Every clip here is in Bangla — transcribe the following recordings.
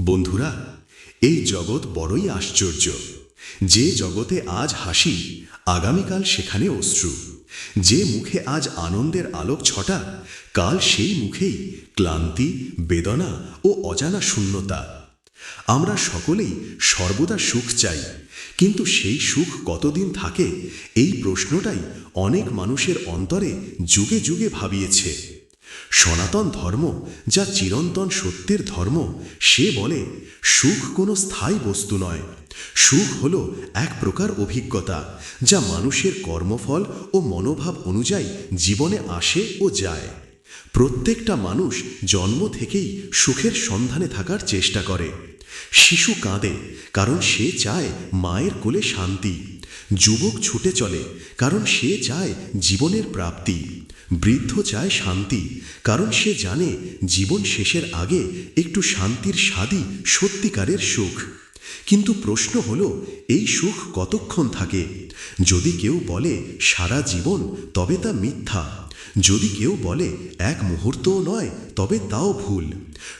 বন্ধুরা, এই জগৎ বড়ই আশ্চর্য। যে জগতে আজ হাসি, আগামীকাল সেখানে অশ্রু। যে মুখে আজ আনন্দের আলোক ছটা, কাল সেই মুখেই ক্লান্তি, বেদনা ও অজানা শূন্যতা। আমরা সকলেই সর্বদা সুখ চাই, কিন্তু সেই সুখ কতদিন থাকে, এই প্রশ্নটাই অনেক মানুষের অন্তরে যুগে যুগে ভাবিয়েছে। সনাতন ধর্ম যা চিরন্তন সত্যের ধর্ম, সে বলে, সুখ কোনো স্থায়ী বস্তু নয়। সুখ হল এক প্রকার অভিজ্ঞতা যা মানুষের কর্মফল ও মনোভাব অনুযায়ী জীবনে আসে ও যায়। প্রত্যেকটা মানুষ জন্ম থেকেই সুখের সন্ধানে থাকার চেষ্টা করে। শিশু কাঁদে কারণ সে চায় মায়ের কোলে শান্তি। যুবক ছুটে চলে কারণ সে চায় জীবনের প্রাপ্তি। বৃদ্ধ চায় শান্তি, কারণ সে জানে জীবন শেষের আগে একটু শান্তির স্বাদই সত্যিকারের সুখ। কিন্তু প্রশ্ন হলো, এই সুখ কতক্ষণ থাকে? যদি কেউ বলে সারা জীবন, তবে তা মিথ্যা। যদি কেউ বলে এক মুহূর্তও নয়, তবে তাও ভুল।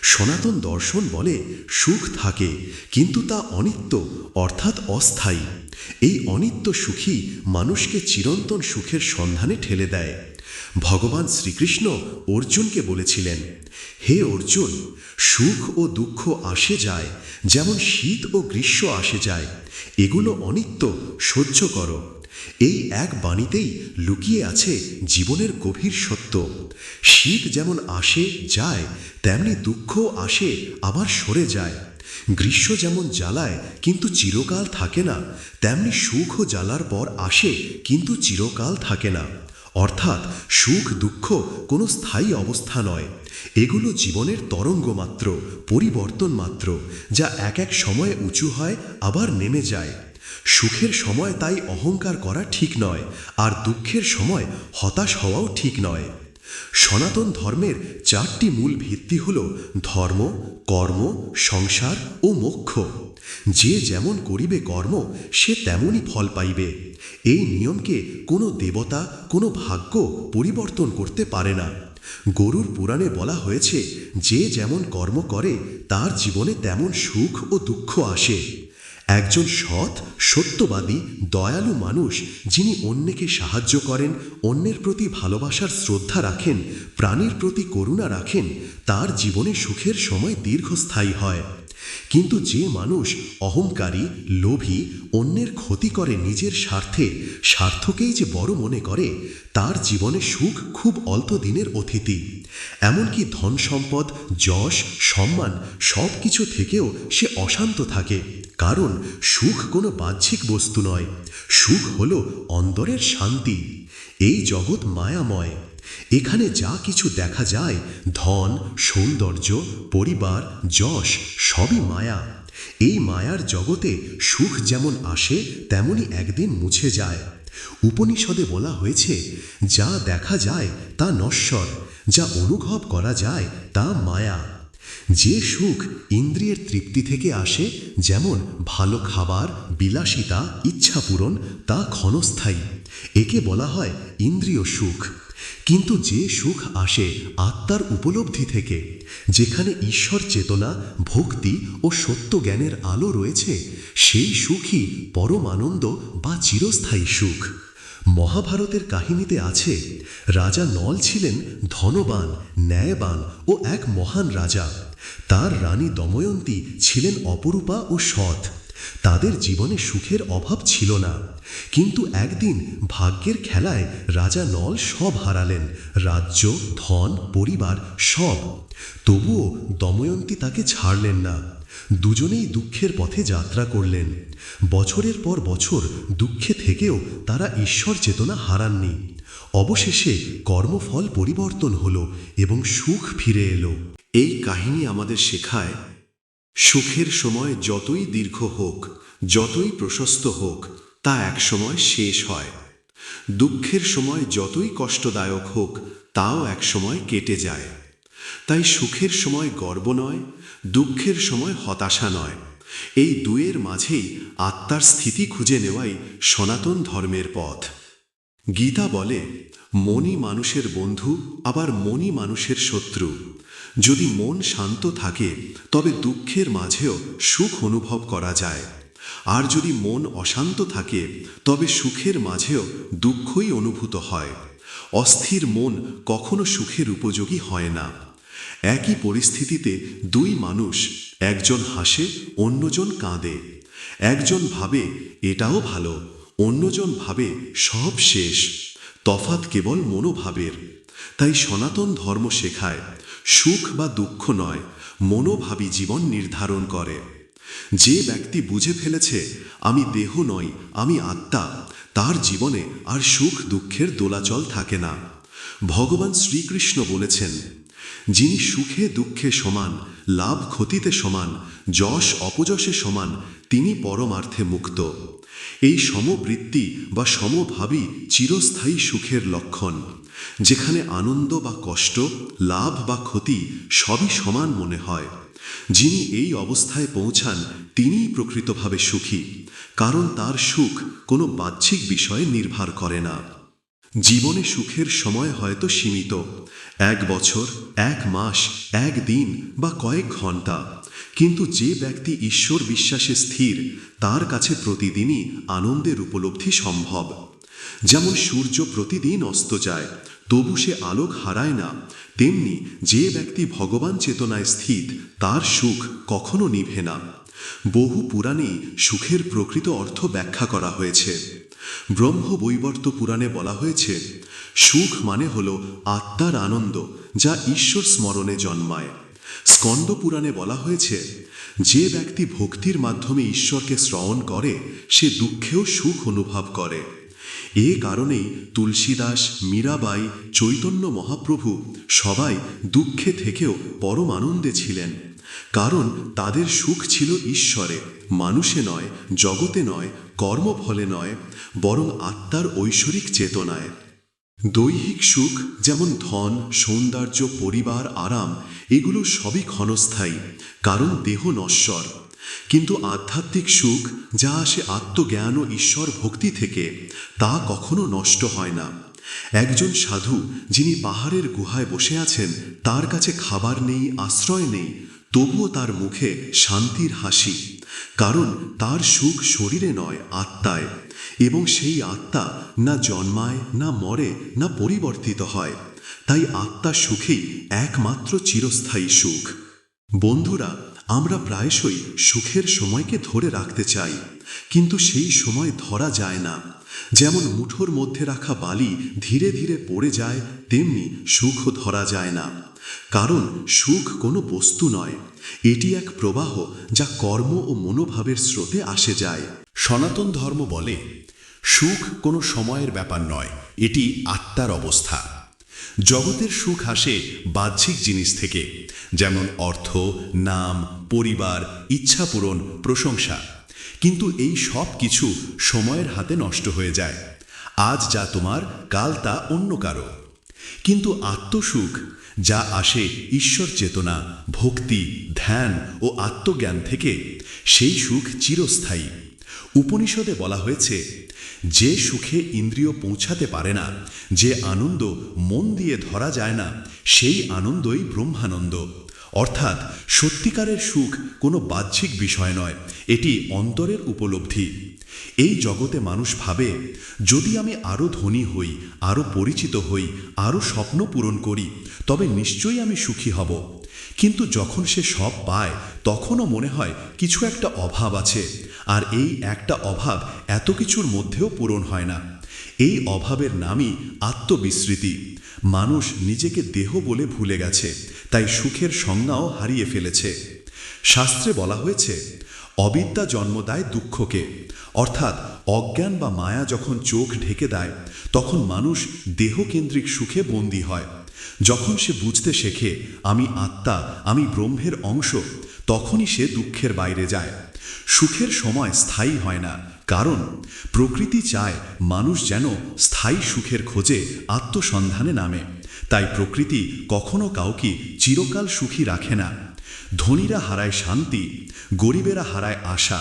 সনাতন দর্শন বলে সুখ থাকে, কিন্তু তা অনিত্য, অর্থাৎ অস্থায়ী। এই অনিত্য সুখী মানুষকে চিরন্তন সুখের সন্ধানে ঠেলে দেয়। ভগবান শ্রীকৃষ্ণ অর্জুনকে বলেছিলেন, হে অর্জুন, সুখ ও দুঃখ আসে যায়, যেমন শীত ও গ্রীষ্ম আসে যায়, এগুলো অনিত্য সহ্য করো। এই এক বাণীতেই লুকিয়ে আছে জীবনের গভীর সত্য। শীত যেমন আসে, যায়, তেমনি দুঃখ আসে, আবার সরে যায়। গ্রীষ্ম যেমন জ্বালায়, কিন্তু চিরকাল থাকে না, তেমনি সুখও জ্বালার পর আসে, কিন্তু চিরকাল থাকে না। অর্থাৎ সুখ, দুঃখ কোনো স্থায়ী অবস্থা নয়। এগুলো জীবনের তরঙ্গ মাত্র, পরিবর্তন মাত্র, যা এক এক সময়ে উঁচু হয়, আবার নেমে যায়। সুখের সময় তাই অহংকার করা ঠিক নয়, আর দুঃখের সময় হতাশ হওয়াও ঠিক নয়। সনাতন ধর্মের চারটি মূল ভিত্তি হল ধর্ম, কর্ম, সংসার ও মোক্ষ। যে যেমন করিবে কর্ম, সে তেমনই ফল পাইবে। এই নিয়মকে কোনো দেবতা, কোনো ভাগ্য পরিবর্তন করতে পারে না। গরুর পুরাণে বলা হয়েছে, যে যেমন কর্ম করে, তার জীবনে তেমন সুখ ও দুঃখ আসে। একজন সৎ, সত্যবাদী, দয়ালু মানুষ যিনি অন্যকে সাহায্য করেন, অন্যের প্রতি ভালোবাসার শ্রদ্ধা রাখেন, প্রাণীর প্রতি করুণা রাখেন, তার জীবনে সুখের সময় দীর্ঘস্থায়ী হয়। কিন্তু যে মানুষ অহংকারী, লোভী, অন্যের ক্ষতি করে নিজের স্বার্থে, স্বার্থকেই যে বড় মনে করে, তার জীবনে সুখ খুব অল্প দিনের অতিথি। এমনকি ধন সম্পদ, যশ, সম্মান সব কিছু থেকেও সে অশান্ত থাকে। কারণ সুখ কোনো বাহ্যিক বস্তু নয়, সুখ হল অন্তরের শান্তি। এই জগৎ মায়াময়। এখানে যা কিছু দেখা যায়, ধন, সৌন্দর্য, পরিবার, যশ, সবই মায়া। এই মায়ার জগতে সুখ যেমন আসে, তেমনি একদিন মুছে যায়। উপনিষদে বলা হয়েছে, যা দেখা যায়, তা নশ্বর, যা অনুভব করা যায়, তা মায়া। যে সুখ ইন্দ্রিয়ের তৃপ্তি থেকে আসে, যেমন ভালো খাবার, বিলাসিতা ইচ্ছা পূরণ তা ক্ষণস্থায়ী। একে বলা হয় ইন্দ্রিয় সুখ। কিন্তু যে সুখ আসে আত্মার উপলব্ধি থেকে, যেখানে ঈশ্বর চেতনা, ভক্তি ও সত্য জ্ঞানের আলো রয়েছে, সেই সুখই পরমানন্দ বা চিরস্থায়ী সুখ। মহাভারতের কাহিনীতে আছে, রাজা নল ছিলেন ধনবান, ন্যায়বান ও এক মহান রাজা। তার রানী দময়ন্তী ছিলেন অপরূপা ও সৎ। তাদের জীবনে সুখের অভাব ছিল না। কিন্তু একদিন ভাগ্যের খেলায় রাজা নল সব হারালেন, রাজ্য, ধন, পরিবার সব। তবুও দময়ন্তী তাকে ছাড়লেন না। দুজনেই দুঃখের পথে যাত্রা করলেন। বছরের পর বছর দুঃখে থেকেও তারা ঈশ্বর চেতনা হারাননি। অবশেষে কর্মফল পরিবর্তন হলো এবং সুখ ফিরে এলো। এই কাহিনী আমাদের শেখায় সুখের সময় যতই দীর্ঘ হোক, যতই প্রশস্ত হোক, তা একসময় শেষ হয়। দুঃখের সময় যতই কষ্টদায়ক হোক, তাও একসময় কেটে যায়। তাই সুখের সময় গর্ব নয়, দুঃখের সময় হতাশা নয়। এই দুয়ের মাঝেই আত্মার স্থিতি খুঁজে নেওয়াই সনাতন ধর্মের পথ। গীতা বলে মনি মানুষের বন্ধু, আবার মনি মানুষের শত্রু। যদি মন শান্ত থাকে, তবে দুঃখের মাঝেও সুখ অনুভব করা যায়। আর যদি মন অশান্ত থাকে, তবে সুখের মাঝেও দুঃখই অনুভূত হয়। অস্থির মন কখনো সুখের উপযোগী হয় না। একই পরিস্থিতিতে দুই মানুষ, একজন হাসে, অন্যজন কাঁদে। একজন ভাবে, এটাও ভালো। অন্যজন ভাবে, সব শেষ। তফাৎ কেবল মনোভাবের। তাই সনাতন ধর্ম শেখায় সুখ বা দুঃখ নয় মনোভাবী জীবন নির্ধারণ করে। যে ব্যক্তি বুঝে ফেলেছে, আমি দেহ নই, আমি আত্মা তার জীবনে আর সুখ দুঃখের দোলাচল থাকে না। ভগবান শ্রীকৃষ্ণ বলেছেন, যিনি সুখে দুঃখে সমান, লাভ ক্ষতিতে সমান, যশ অপযশে সমান, তিনি পরমার্থে মুক্ত। এই সমবৃত্তি বা সমভাবী চিরস্থায়ী সুখের লক্ষণ। যেখানে আনন্দ বা কষ্ট, লাভ বা ক্ষতি সবই সমান মনে হয়। যিনি এই অবস্থায় পৌঁছান, তিনিই প্রকৃতভাবে সুখী, কারণ তার সুখ কোনো বাহ্যিক বিষয়ে নির্ভর করে না। জীবনে সুখের সময় হয়তো সীমিত, এক বছর, এক মাস, এক দিন বা কয়েক ঘণ্টা কিন্তু যে ব্যক্তি ঈশ্বর বিশ্বাসে স্থির, তার কাছে প্রতিদিনই আনন্দের উপলব্ধি সম্ভব। যেমন সূর্য প্রতিদিন অস্ত যায়, তবু সে আলোক হারায় না। তেমনি যে ব্যক্তি ভগবান চেতনায় স্থিত, তার সুখ কখনো নিভে না। বহু পুরাণেই সুখের প্রকৃত অর্থ ব্যাখ্যা করা হয়েছে। ব্রহ্ম বৈবর্ত পুরাণে বলা হয়েছে, সুখ মানে হল আত্মার আনন্দ যা ঈশ্বর স্মরণে জন্মায়। স্কন্দ পুরাণে বলা হয়েছে, যে ব্যক্তি ভক্তির মাধ্যমে ঈশ্বরকে শ্রবণ করে, সে দুঃখেও সুখ অনুভব করে। এ কারণেই তুলসীদাস, মীরাবাই, চৈতন্য মহাপ্রভু সবাই দুঃখে থেকেও পরম আনন্দে ছিলেন। কারণ তাদের সুখ ছিল ঈশ্বরে, মানুষে নয়, জগতে নয়, কর্মফলে নয়, বরং আত্মার ঐশ্বরিক চেতনায়। দৈহিক সুখ যেমন ধন, সৌন্দর্য, পরিবার, আরাম, এগুলো সবই ক্ষণস্থায়ী, কারণ দেহ নশ্বর। কিন্তু আধ্যাত্মিক সুখ যা আসে আত্মজ্ঞান ও ঈশ্বর ভক্তি থেকে, তা কখনো নষ্ট হয় না। একজন সাধু যিনি পাহাড়ের গুহায় বসে আছেন, তার কাছে খাবার নেই, আশ্রয় নেই, তবুও তার মুখে শান্তির হাসি, কারণ তার সুখ শরীরে নয়, আত্মায়, এবং সেই আত্মা না জন্মায়, না মরে, না পরিবর্তিত হয়। তাই আত্মা সুখেই একমাত্র চিরস্থায়ী সুখ। বন্ধুরা আমরা প্রায়শই সুখের সময়কে ধরে রাখতে চাই, কিন্তু সেই সময় ধরা যায় না। যেমন মুঠোর মধ্যে রাখা বালি ধীরে ধীরে পড়ে যায়, তেমনি সুখও ধরা যায় না। কারণ সুখ কোনো বস্তু নয়, এটি এক প্রবাহ যা কর্ম ও মনোভাবের স্রোতে আসে যায়। সনাতন ধর্ম বলে, সুখ কোনো সময়ের ব্যাপার নয়, এটি আত্মার অবস্থা। জগতের সুখ আসে বাহ্যিক জিনিস থেকে, যেমন অর্থ, নাম, পরিবার, ইচ্ছা পূরণ, প্রশংসা। কিন্তু এই সব কিছু সময়ের হাতে নষ্ট হয়ে যায়। আজ যা তোমার, কাল তা অন্য কারও। কিন্তু আত্মসুখ, যা আসে ঈশ্বর চেতনা, ভক্তি, ধ্যান ও আত্মজ্ঞান থেকে, সেই সুখ চিরস্থায়ী। উপনিষদে বলা হয়েছে যে সুখে ইন্দ্রিয় পৌঁছাতে পারে না, যে আনন্দ মন দিয়ে ধরা যায় না, সেই আনন্দই ব্রহ্মানন্দ। অর্থাৎ সত্যিকারের সুখ কোনো বাহ্যিক বিষয় নয়, এটি অন্তরের উপলব্ধি। এই জগতে মানুষ ভাবে, যদি আমি আরও ধনী হই আরও পরিচিত হই আরও স্বপ্ন পূরণ করি, তবে নিশ্চয়ই আমি সুখী হব। কিন্তু যখন সে সব পায়, তখনও মনে হয় কিছু একটা অভাব আছে। আর এই একটা অভাব এত কিছুর মধ্যেও পূরণ হয় না। এই অভাবের নামই আত্মবিস্মৃতি। মানুষ নিজেকে দেহ বলে ভুলে গেছে, তাই সুখের সংজ্ঞাও হারিয়ে ফেলেছে। শাস্ত্রে বলা হয়েছে, অবিদ্যা জন্ম দেয় দুঃখকে। অর্থাৎ অজ্ঞান বা মায়া যখন চোখ ঢেকে দেয়, তখন মানুষ দেহকেন্দ্রিক সুখে বন্দী হয়। যখন সে বুঝতে শেখে, আমি আত্মা, আমি ব্রহ্মের অংশ, তখনই সে দুঃখের বাইরে যায়। সুখের সময় স্থায়ী হয় না, কারণ প্রকৃতি চায় মানুষ যেন স্থায়ী সুখের খোঁজে আত্মসন্ধানে নামে। তাই প্রকৃতি কখনো কাউকে চিরকাল সুখী রাখে না। ধনীরা হারায় শান্তি, গরিবেরা হারায় আশা,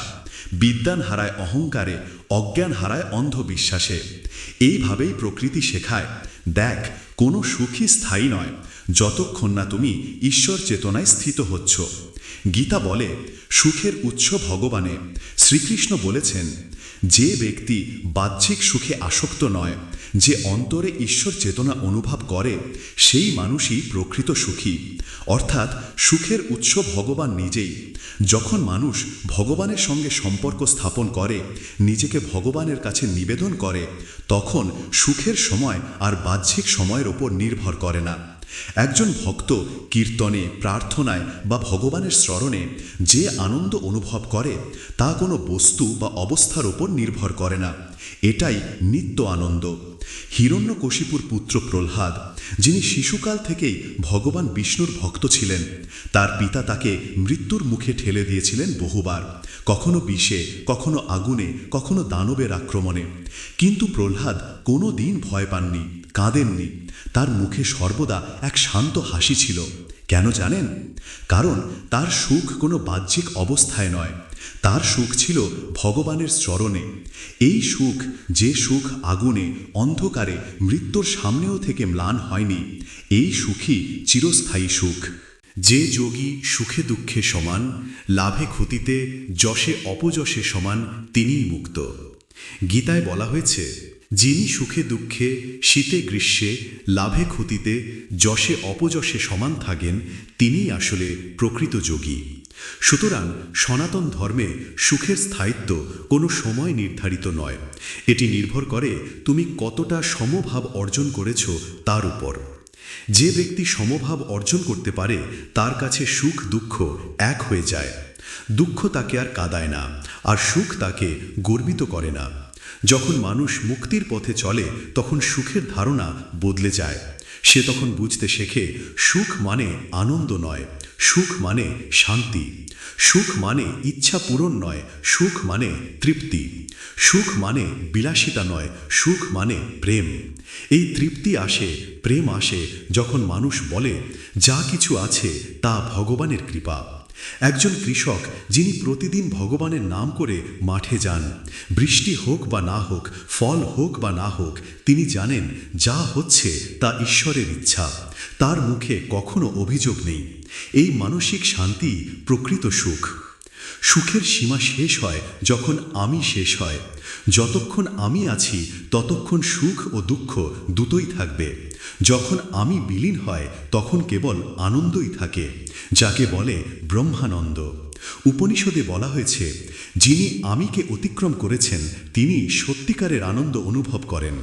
বিদ্যান হারায় অহংকারে, অজ্ঞান হারায় অন্ধবিশ্বাসে। এইভাবেই প্রকৃতি শেখায়। দেখ, কোনো সুখী স্থায়ী নয়। যতক্ষণ না তুমি ঈশ্বর চেতনায় স্থিত হচ্ছ। গীতা বলে, সুখের উৎস ভগবানে। শ্রীকৃষ্ণ বলেছেন, যে ব্যক্তি বাহ্যিক সুখে আসক্ত নয় যে অন্তরে ঈশ্বর চেতনা অনুভব করে, সেই মানুষই প্রকৃত সুখী। অর্থাৎ সুখের উৎস ভগবান নিজেই। যখন মানুষ ভগবানের সঙ্গে সম্পর্ক স্থাপন করে, নিজেকে ভগবানের কাছে নিবেদন করে, তখন সুখের সময় আর বাহ্যিক সময়ের ওপর নির্ভর করে না। একজন ভক্ত কীর্তনে, প্রার্থনায় বা ভগবানের স্মরণে যে আনন্দ অনুভব করে, তা কোনো বস্তু বা অবস্থার ওপর নির্ভর করে না। এটাই নিত্য আনন্দ। হিরণ্যকশিপুর পুত্র প্রহ্লাদ, যিনি শিশুকাল থেকেই ভগবান বিষ্ণুর ভক্ত ছিলেন, তার পিতা তাকে মৃত্যুর মুখে ঠেলে দিয়েছিলেন বহুবার, কখনো বিষে, কখনো আগুনে, কখনো দানবের আক্রমণে। কিন্তু প্রহ্লাদ কোনো দিন ভয় পাননি, কাঁদেননি। তার মুখে সর্বদা এক শান্ত হাসি ছিল। কেন জানেন? কারণ তার সুখ কোনো বাহ্যিক অবস্থায় নয়। তার সুখ ছিল ভগবানের চরণে। এই সুখ, যে সুখ আগুনে, অন্ধকারে, মৃত্যুর সামনেও থেকে ম্লান হয়নি, এই সুখই চিরস্থায়ী সুখ। যে যোগী সুখে দুঃখে সমান, লাভে ক্ষতিতে, যশে অপযশে সমান, তিনিই মুক্ত। গীতায় বলা হয়েছে যিনি সুখে দুঃখে, শীতে গ্রীষ্মে, লাভে ক্ষতিতে, যশে অপযশে সমান থাকেন, তিনিই আসলে প্রকৃত যোগী। সুতরাং সনাতন ধর্মে সুখের স্থায়িত্ব কোনো সময় নির্ধারিত নয়। এটি নির্ভর করে তুমি কতটা সমভাব অর্জন করেছ তার উপর। যে ব্যক্তি সমভাব অর্জন করতে পারে, তার কাছে সুখ, দুঃখ এক হয়ে যায়। দুঃখ তাকে আর কাদায় না, আর সুখ তাকে গর্বিত করে না। যখন মানুষ মুক্তির পথে চলে, তখন সুখের ধারণা বদলে যায়। সে তখন বুঝতে শেখে, সুখ মানে আনন্দ নয়, সুখ মানে শান্তি। সুখ মানে ইচ্ছা পূরণ নয়, সুখ মানে তৃপ্তি। সুখ মানে বিলাসিতা নয়, সুখ মানে প্রেম। এই তৃপ্তি আসে, প্রেম আসে যখন মানুষ বলে, যা কিছু আছে, তা ভগবানের কৃপা। একজন কৃষক যিনি প্রতিদিন ভগবানের নাম করে মাঠে যান, বৃষ্টি হোক বা না হোক, ফল হোক বা না হোক, তিনি জানেন যা হচ্ছে তা ঈশ্বরের ইচ্ছা, তার মুখে কখনো অভিযোগ নেই। এই মানসিক শান্তি প্রকৃত সুখ। সুখের সীমা শেষ হয় যখন আমি শেষ হয়। যতক্ষণ আমি আছি, ততক্ষণ সুখ ও দুঃখ দুটোই থাকবে। যখন আমি বিলীন হয়, তখন কেবল আনন্দই থাকে, যাকে বলে ব্রহ্মানন্দ। উপনিষদে বলা হয়েছে, যিনি আমিকে অতিক্রম করেছেন, তিনি সত্যিকারের আনন্দ অনুভব করেন।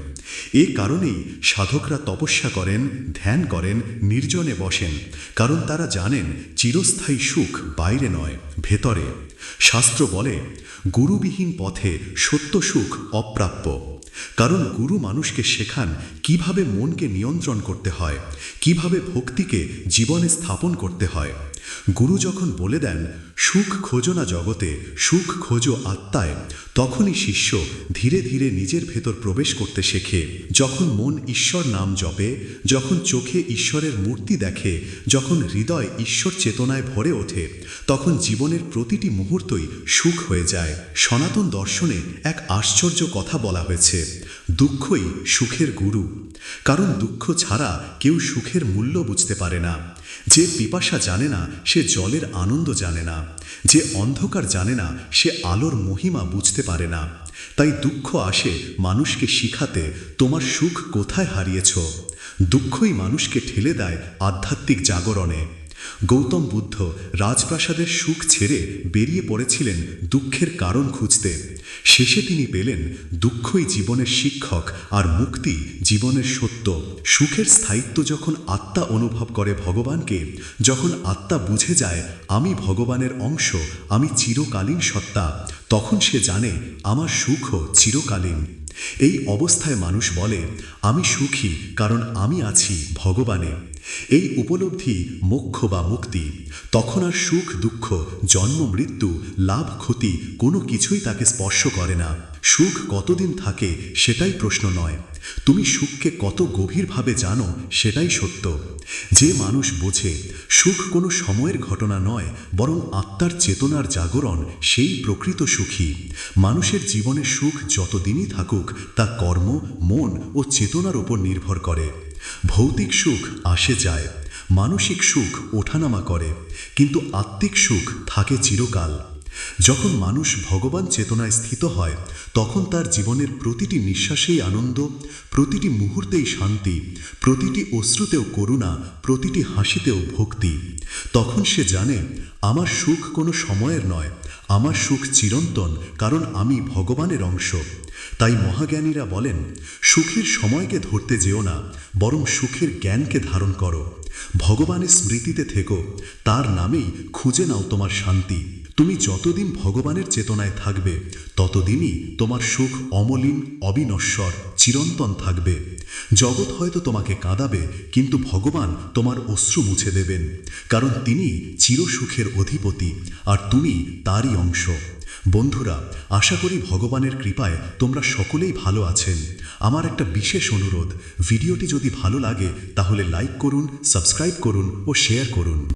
এ কারণেই সাধকরা তপস্যা করেন, ধ্যান করেন, নির্জনে বসেন, কারণ তারা জানেন চিরস্থায়ী সুখ বাইরে নয়, ভেতরে। শাস্ত্র বলে, গুরুবিহীন পথে সত্য সুখ অপ্রাপ্য। কারণ গুরু মানুষকে শেখান কীভাবে মনকে নিয়ন্ত্রণ করতে হয়, কীভাবে ভক্তিকে জীবনে স্থাপন করতে হয়। গুরু যখন বলে দেন, সুখ খোঁজো না জগতে, সুখ খোঁজো আত্মায়, তখনই শিষ্য ধীরে ধীরে নিজের ভেতর প্রবেশ করতে শেখে। যখন মন ঈশ্বর নাম জপে, যখন চোখে ঈশ্বরের মূর্তি দেখে, যখন হৃদয় ঈশ্বর চেতনায় ভরে ওঠে, তখন জীবনের প্রতিটি মুহূর্তই সুখ হয়ে যায়। সনাতন দর্শনে এক আশ্চর্য কথা বলা হয়েছে, দুঃখই সুখের গুরু। কারণ দুঃখ ছাড়া কেউ সুখের মূল্য বুঝতে পারে না। যে পিপাসা জানে না, সে জলের আনন্দ জানে না। যে অন্ধকার জানে না, সে আলোর মহিমা বুঝতে পারে না। তাই দুঃখ আসে মানুষকে শিখাতে, তোমার সুখ কোথায় হারিয়েছ? দুঃখই মানুষকে ঠেলে দেয় আধ্যাত্মিক জাগরণে। গৌতম বুদ্ধ রাজপ্রাসাদের সুখ ছেড়ে বেরিয়ে পড়েছিলেন দুঃখের কারণ খুঁজতে। শেষে তিনি পেলেন দুঃখই জীবনের শিক্ষক আর মুক্তি জীবনের সত্য। সুখের স্থায়িত্ব যখন আত্মা অনুভব করে ভগবানকে, যখন আত্মা বুঝে যায়, আমি ভগবানের অংশ, আমি চিরকালীন সত্তা তখন সে জানে, আমার সুখও চিরকালীন এই অবস্থায় মানুষ বলে, আমি সুখী কারণ আমি আছি ভগবানে এই উপলব্ধি মোক্ষ বা মুক্তি। তখন আর সুখ, দুঃখ, জন্ম, মৃত্যু, লাভ, ক্ষতি কোনো কিছুই তাকে স্পর্শ করে না। সুখ কতদিন থাকে সেটাই প্রশ্ন নয়। তুমি সুখকে কত গভীরভাবে জানো সেটাই সত্য। যে মানুষ বোঝে, সুখ কোনো সময়ের ঘটনা নয়, বরং আত্মার চেতনার জাগরণ সেই প্রকৃত সুখী। মানুষের জীবনে সুখ যতদিনই থাকুক, তা কর্ম, মন ও চেতনার উপর নির্ভর করে। ভৌতিক সুখ আসে যায়, মানসিক সুখ ওঠানামা করে, কিন্তু আত্মিক সুখ থাকে চিরকাল। যখন মানুষ ভগবান চেতনায় স্থিত হয়, তখন তার জীবনের প্রতিটি নিঃশ্বাসেই আনন্দ, প্রতিটি মুহূর্তেই শান্তি, প্রতিটি অশ্রুতেও করুণা, প্রতিটি হাসিতেও ভক্তি। তখন সে জানে, আমার সুখ কোনো সময়ের নয়, আমার সুখ চিরন্তন, কারণ আমি ভগবানের অংশ। তাই মহাজ্ঞানীরা বলেন, সুখের সময়কে ধরতে যেও না, বরং সুখের জ্ঞানকে ধারণ করো। ভগবানের স্মৃতিতে থেকো, তার নামেই খুঁজে নাও তোমার শান্তি। তুমি যতদিন ভগবানের চেতনায় থাকবে, ততদিনই তোমার সুখ অমলিন, অবিনশ্বর, চিরন্তন থাকবে। জগৎ হয়তো তোমাকে কাঁদাবে, কিন্তু ভগবান তোমার অশ্রু মুছে দেবেন, কারণ তিনি চিরসুখের অধিপতি, আর তুমি তারই অংশ। বন্ধুরা, আশা করি ভগবানের কৃপায় তোমরা সকলেই ভালো আছেন। আমার একটা বিশেষ অনুরোধ, ভিডিওটি যদি ভালো লাগে, তাহলে লাইক করুন সাবস্ক্রাইব করুন ও শেয়ার করুন।